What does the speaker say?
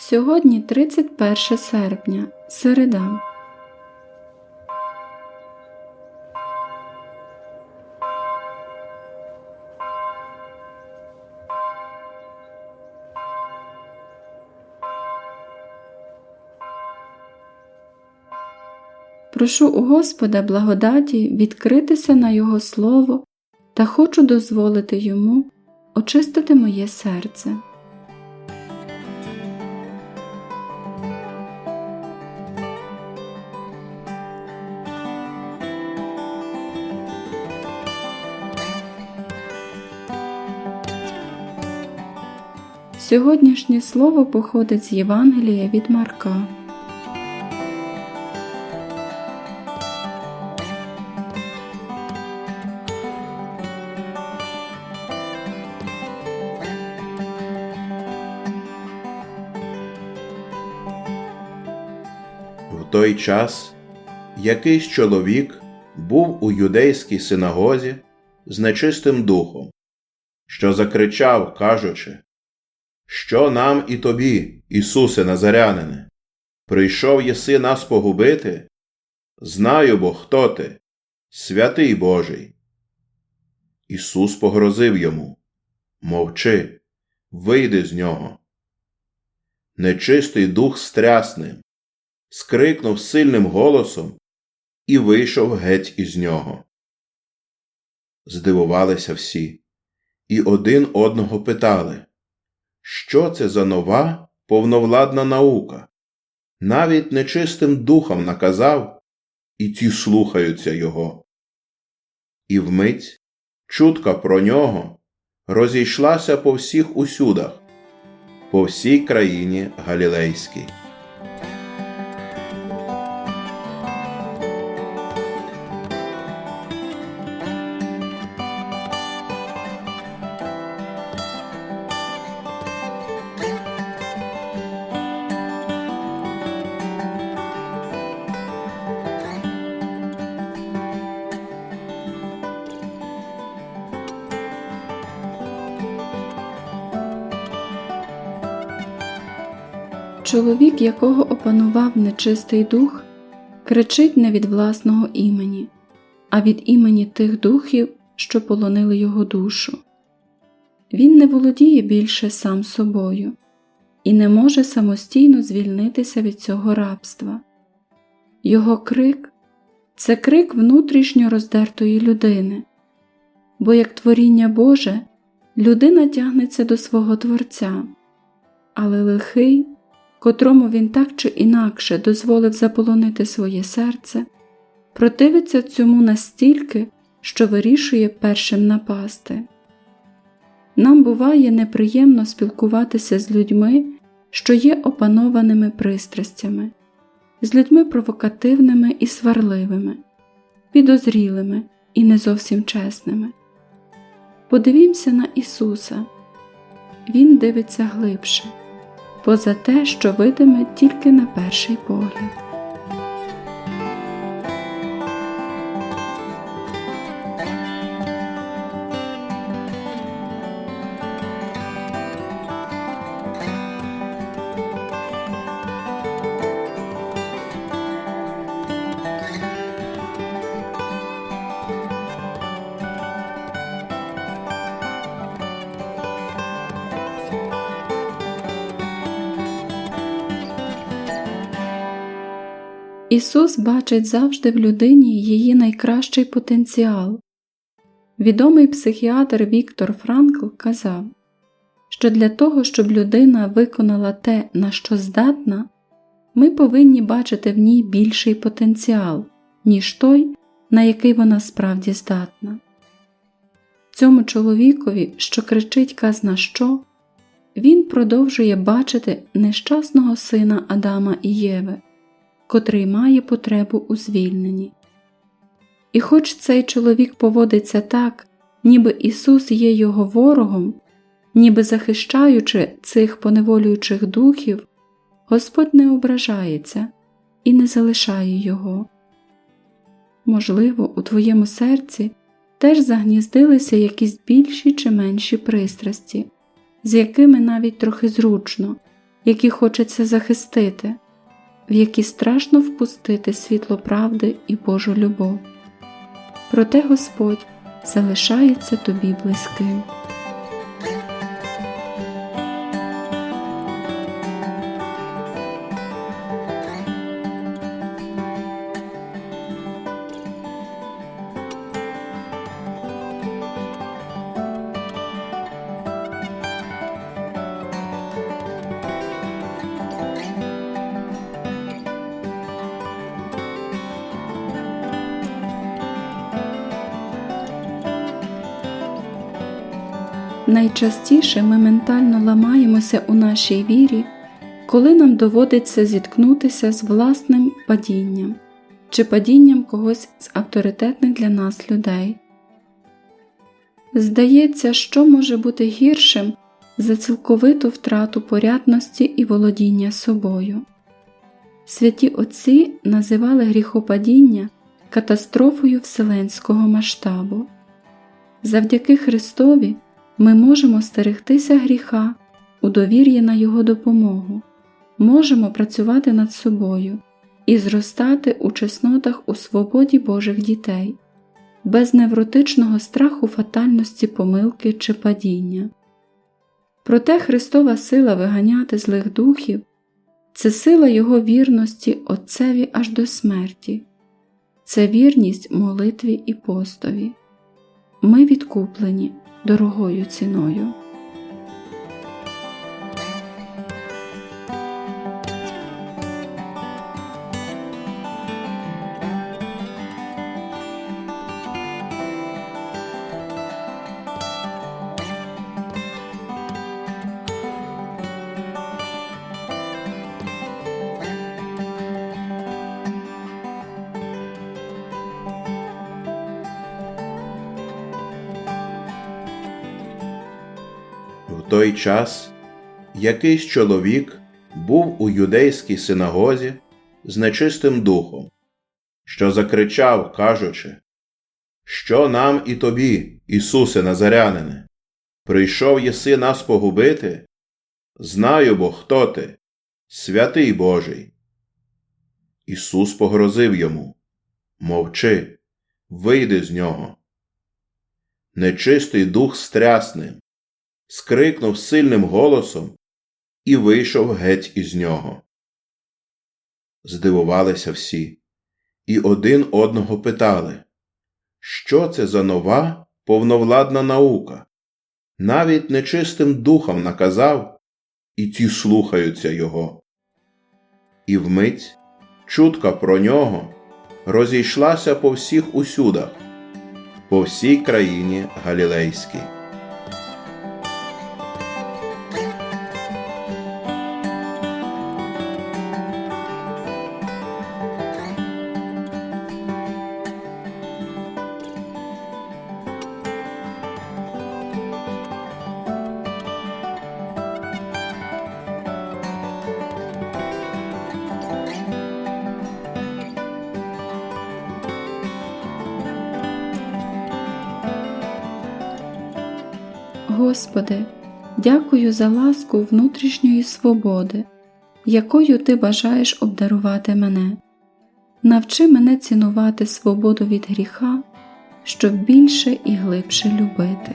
Сьогодні 31 серпня, середа. Прошу у Господа благодаті відкритися на Його Слово та хочу дозволити Йому очистити моє серце. Сьогоднішнє слово походить з Євангелія від Марка. В той час якийсь чоловік був у юдейській синагозі з нечистим духом, що закричав, кажучи, Що нам і тобі, Ісусе Назарянине? Прийшов єси нас погубити? Знаю бо, хто ти, святий Божий. Ісус погрозив йому Мовчи, вийди з нього. Нечистий дух стрясним, скрикнув сильним голосом і вийшов геть із нього. Здивувалися всі, і один одного питали, що це за нова повновладна наука? Навіть нечистим духом наказав, і ті слухаються його. І вмить чутка про нього розійшлася по всіх усюдах, по всій країні Галілейській. Чоловік, якого опанував нечистий дух, кричить не від власного імені, а від імені тих духів, що полонили його душу. Він не володіє більше сам собою і не може самостійно звільнитися від цього рабства. Його крик це крик внутрішньо роздертої людини, бо як творіння Боже людина тягнеться до свого Творця, але лихий котрому він так чи інакше дозволив заполонити своє серце, противиться цьому настільки, що вирішує першим напасти. Нам буває неприємно спілкуватися з людьми, що є опанованими пристрастями, з людьми провокативними і сварливими, підозрілими і не зовсім чесними. Подивімося на Ісуса, Він дивиться глибше поза те, що видиме тільки на перший погляд. Ісус бачить завжди в людині її найкращий потенціал. Відомий психіатр Віктор Франкл казав, що для того, щоб людина виконала те, на що здатна, ми повинні бачити в ній більший потенціал, ніж той, на який вона справді здатна. Цьому чоловікові, що кричить казна що, він продовжує бачити нещасного сина Адама і Єви котрий має потребу у звільненні. І хоч цей чоловік поводиться так, ніби Ісус є його ворогом, ніби захищаючи цих поневолюючих духів, Господь не ображається і не залишає його. Можливо, у твоєму серці теж загніздилися якісь більші чи менші пристрасті, з якими навіть трохи зручно, які хочеться захистити, в які страшно впустити світло правди і Божу любов. Проте Господь залишається тобі близьким. Найчастіше ми ментально ламаємося у нашій вірі, коли нам доводиться зіткнутися з власним падінням чи падінням когось з авторитетних для нас людей. Здається, що може бути гіршим за цілковиту втрату порядності і володіння собою. Святі Отці називали гріхопадіння катастрофою вселенського масштабу. Завдяки Христові ми можемо стерегтися гріха у довір'ї на Його допомогу, можемо працювати над собою і зростати у чеснотах у свободі Божих дітей, без невротичного страху фатальності помилки чи падіння. Проте Христова сила виганяти злих духів це сила Його вірності Отцеві аж до смерті, це вірність молитві і постові. Ми відкуплені дорогою ціною. Той час якийсь чоловік був у юдейській синагозі з нечистим духом, що закричав, кажучи, Що нам і тобі, Ісусе Назарянине, прийшов єси нас погубити? Знаю бо, хто ти, святий Божий. Ісус погрозив йому Мовчи, вийди з нього. Нечистий дух стряс ним, скрикнув сильним голосом і вийшов геть із нього. Здивувалися всі, і один одного питали, що це за нова повновладна наука? Навіть нечистим духом наказав, і ті слухаються його. І вмить чутка про нього розійшлася по всіх усюдах, по всій країні Галілейській. Господи, дякую за ласку внутрішньої свободи, якою Ти бажаєш обдарувати мене. Навчи мене цінувати свободу від гріха, щоб більше і глибше любити.